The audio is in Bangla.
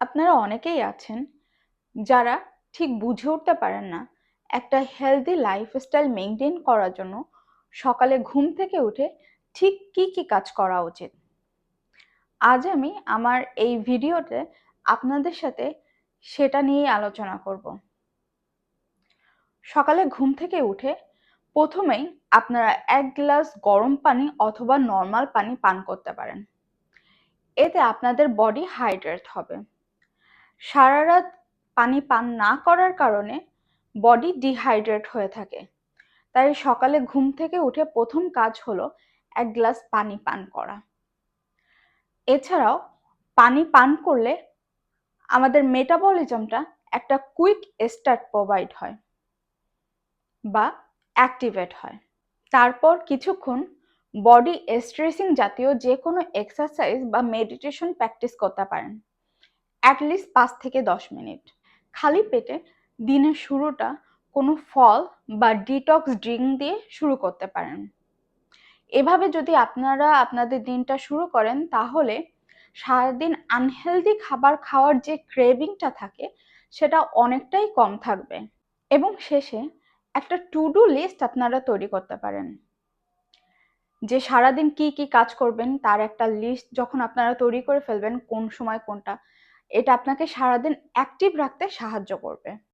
আপনারা অনেকেই আছেন যারা ঠিক বুঝে উঠতে পারেন না একটা হেলদি লাইফস্টাইল মেনটেন করার জন্য সকালে ঘুম থেকে উঠে ঠিক কি কি কাজ করা উচিত। আজ আমি আমার এই ভিডিওতে আপনাদের সাথে সেটা নিয়েই আলোচনা করব। সকালে ঘুম থেকে উঠে প্রথমেই আপনারা এক গ্লাস গরম পানি অথবা নর্মাল পানি পান করতে পারেন। এতে আপনাদের বডি হাইড্রেট হবে। সারা রাত পানি পান না করার কারণে বডি ডিহাইড্রেট হয়ে থাকে। তাই সকালে ঘুম থেকে উঠে প্রথম কাজ হলো এক গ্লাস পানি পান করা। এছাড়াও পানি পান করলে আমাদের মেটাবলিজমটা একটা কুইক স্টার্ট প্রোভাইড হয় বা অ্যাক্টিভেট হয়। তারপর কিছুক্ষণ বডি স্ট্রেসিং জাতীয় যে কোনো এক্সারসাইজ বা মেডিটেশন প্র্যাকটিস করতে পারেন। অ্যাটলিস্ট পাঁচ থেকে দশ মিনিট। খালি পেটে দিনের শুরুটা কোনো ফল বা ডিটক্স ড্রিঙ্ক দিয়ে শুরু করতে পারেন। এভাবে যদি আপনারা আপনাদের দিনটা শুরু করেন, তাহলে সারাদিন আনহেলদি খাবার খাওয়ার যে ক্রেভিংটা থাকে, সেটা অনেকটাই কম থাকবে। এবং শেষে একটা টু ডু লিস্ট আপনারা তৈরি করতে পারেন। যে সারাদিন কি কি কাজ করবেন, তার একটা লিস্ট যখন আপনারা তৈরি করে ফেলবেন, কোন সময় কোনটা এটা আপনাকে সারাদিন অ্যাক্টিভ রাখতে সাহায্য করবে।